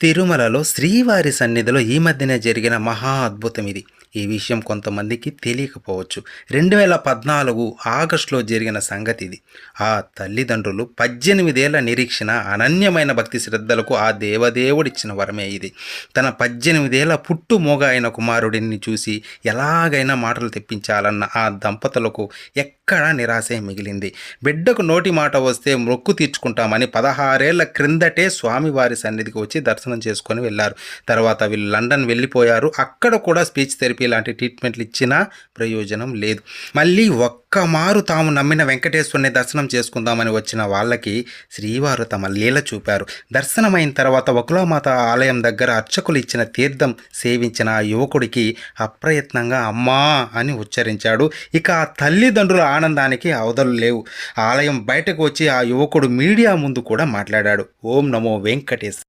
తిరుమలలో శ్రీవారి సన్నిధిలో ఈ మధ్యనే జరిగిన మహా అద్భుతం ఇది. ఈ విషయం కొంతమందికి తెలియకపోవచ్చు. రెండు వేల పద్నాలుగు ఆగస్టులో జరిగిన సంగతి ఇది. ఆ తల్లిదండ్రులు పద్దెనిమిదేళ్ళ నిరీక్షణ అనన్యమైన భక్తి శ్రద్ధలకు ఆ దేవదేవుడిచ్చిన వరమే ఇది. తన పద్దెనిమిదేళ్ళ పుట్టు మోగ అయిన కుమారుడిని చూసి ఎలాగైనా మాటలు తెప్పించాలన్న ఆ దంపతులకు అక్కడ నిరాశే మిగిలింది. బిడ్డకు నోటి మాట వస్తే మొక్కు తీర్చుకుంటామని పదహారేళ్ళ క్రిందటే స్వామివారి సన్నిధికి వచ్చి దర్శనం చేసుకొని వెళ్ళారు. తర్వాత వీళ్ళు లండన్ వెళ్ళిపోయారు. అక్కడ కూడా స్పీచ్ థెరపీ లాంటి ట్రీట్మెంట్లు ఇచ్చినా ప్రయోజనం లేదు. మళ్ళీ ఒక్క మారు తాము నమ్మిన వెంకటేశ్వరుని దర్శనం చేసుకుందామని వచ్చిన వాళ్ళకి శ్రీవారు తమ లీల చూపారు. దర్శనమైన తర్వాత వకులామాత ఆలయం దగ్గర అర్చకులు ఇచ్చిన తీర్థం సేవించిన ఆ యువకుడికి అప్రయత్నంగా అమ్మా అని ఉచ్చరించాడు. ఇక ఆ తల్లిదండ్రుల ఆనందానికి అవధలు లేవు. ఆలయం బయటకు వచ్చి ఆ యువకుడు మీడియా ముందు కూడా మాట్లాడాడు. ఓం నమో వెంకటేశ్